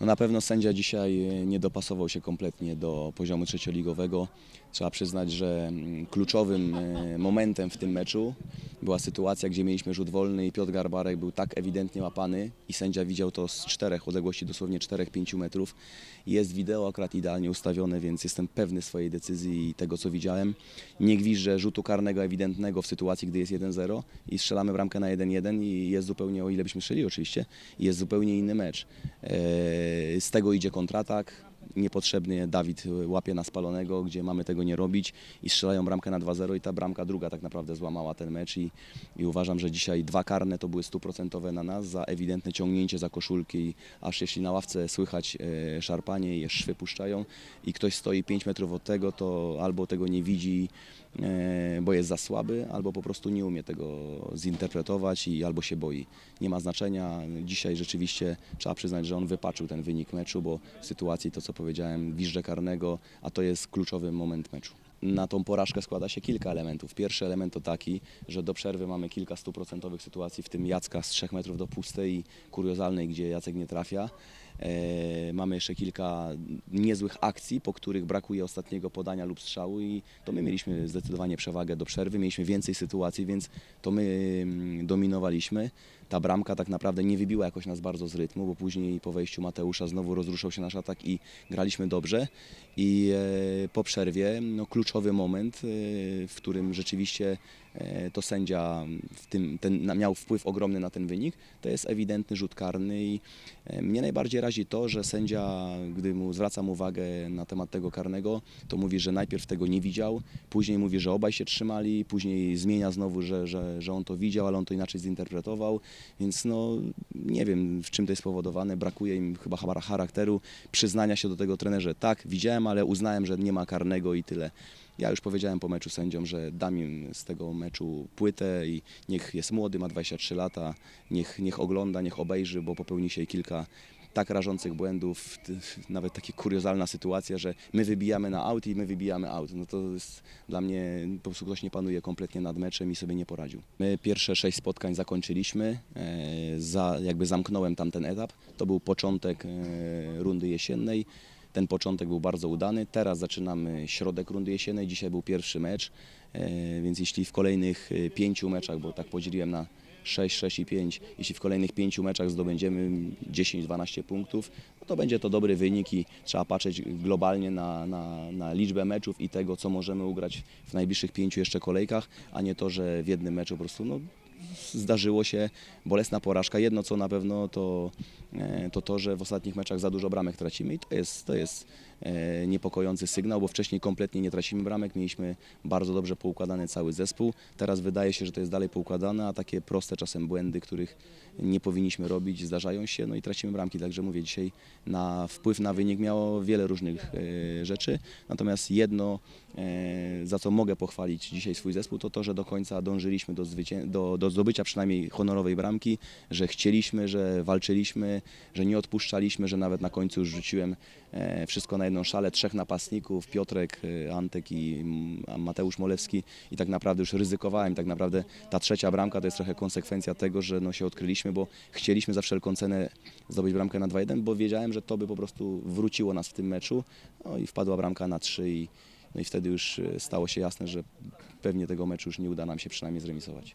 No na pewno sędzia dzisiaj e, nie dopasował się kompletnie do poziomu trzecioligowego. Trzeba przyznać, że mm, kluczowym e, momentem w tym meczu była sytuacja, gdzie mieliśmy rzut wolny i Piotr Garbarek był tak ewidentnie łapany i sędzia widział to z czterech, odległości dosłownie 4-5 metrów. Jest wideo akurat idealnie ustawione, więc jestem pewny swojej decyzji i tego, co widziałem. Nie gwiżdżę rzutu karnego ewidentnego w sytuacji, gdy jest 1-0 i strzelamy bramkę na 1-1 i jest zupełnie, o ile byśmy strzelili oczywiście, jest zupełnie inny mecz. Eee, Z tego idzie kontratak. Niepotrzebnie Dawid łapie na spalonego, gdzie mamy tego nie robić i strzelają bramkę na 2-0 i ta bramka druga tak naprawdę złamała ten mecz i, i uważam, że dzisiaj dwa karne to były stuprocentowe na nas za ewidentne ciągnięcie za koszulki, i aż jeśli na ławce słychać e, szarpanie i szwy puszczają i ktoś stoi 5 metrów od tego, to albo tego nie widzi, e, bo jest za słaby, albo po prostu nie umie tego zinterpretować i albo się boi. Nie ma znaczenia. Dzisiaj rzeczywiście trzeba przyznać, że on wypaczył ten wynik meczu, bo w sytuacji to, co powiedziałem, wiżdże karnego, a to jest kluczowy moment meczu. Na tą porażkę składa się kilka elementów. Pierwszy element to taki, że do przerwy mamy kilka stuprocentowych sytuacji, w tym Jacka z 3 metrów do pustej i kuriozalnej, gdzie Jacek nie trafia. E, mamy jeszcze kilka niezłych akcji, po których brakuje ostatniego podania lub strzału i to my mieliśmy zdecydowanie przewagę do przerwy, mieliśmy więcej sytuacji, więc to my mm, dominowaliśmy. Ta bramka tak naprawdę nie wybiła jakoś nas bardzo z rytmu, bo później po wejściu Mateusza znowu rozruszał się nasz atak i graliśmy dobrze. I e, po przerwie no, kluczowy moment, e, w którym rzeczywiście to sędzia w tym, ten, miał wpływ ogromny na ten wynik, to jest ewidentny rzut karny i e, mnie najbardziej razi to, że sędzia, gdy mu zwracam uwagę na temat tego karnego, to mówi, że najpierw tego nie widział, później mówi, że obaj się trzymali, później zmienia znowu, że, że, że on to widział, ale on to inaczej zinterpretował, więc no nie wiem w czym to jest spowodowane, brakuje im chyba chara- charakteru, przyznania się do tego trenerze, tak widziałem, ale uznałem, że nie ma karnego i tyle. Ja już powiedziałem po meczu sędziom, że dam im z tego meczu płytę i niech jest młody, ma 23 lata, niech, niech ogląda, niech obejrzy, bo popełni się kilka tak rażących błędów, nawet taka kuriozalna sytuacja, że my wybijamy na aut i my wybijamy aut. No to jest dla mnie, po prostu ktoś nie panuje kompletnie nad meczem i sobie nie poradził. My pierwsze sześć spotkań zakończyliśmy, e, za, jakby zamknąłem tamten etap. To był początek e, rundy jesiennej. Ten początek był bardzo udany. Teraz zaczynamy środek rundy jesiennej. Dzisiaj był pierwszy mecz, e, więc jeśli w kolejnych e, pięciu meczach, bo tak podzieliłem na 6, 6 i 5, jeśli w kolejnych pięciu meczach zdobędziemy 10-12 punktów, no to będzie to dobry wynik i trzeba patrzeć globalnie na, na, na liczbę meczów i tego, co możemy ugrać w najbliższych pięciu jeszcze kolejkach, a nie to, że w jednym meczu po prostu no, zdarzyło się bolesna porażka. Jedno co na pewno to, e, to to, że w ostatnich meczach za dużo bramek tracimy i to jest, to jest niepokojący sygnał, bo wcześniej kompletnie nie tracimy bramek, mieliśmy bardzo dobrze poukładany cały zespół. Teraz wydaje się, że to jest dalej poukładane, a takie proste czasem błędy, których nie powinniśmy robić, zdarzają się, no i tracimy bramki. Także mówię, dzisiaj na wpływ na wynik miało wiele różnych e, rzeczy, natomiast jedno, e, za co mogę pochwalić dzisiaj swój zespół, to to, że do końca dążyliśmy do, zwycię- do, do zdobycia przynajmniej honorowej bramki, że chcieliśmy, że walczyliśmy, że nie odpuszczaliśmy, że nawet na końcu już rzuciłem e, wszystko na jedną szalę, trzech napastników, Piotrek, e, Antek i mm, Mateusz Molewski i tak naprawdę już ryzykowałem, tak naprawdę ta trzecia bramka to jest trochę konsekwencja tego, że no się odkryliśmy, bo chcieliśmy za wszelką cenę zdobyć bramkę na 2-1, bo wiedziałem, że to by po prostu wróciło nas w tym meczu, no i wpadła bramka na 3 i no i wtedy już e, stało się jasne, że pewnie tego meczu już nie uda nam się przynajmniej zremisować.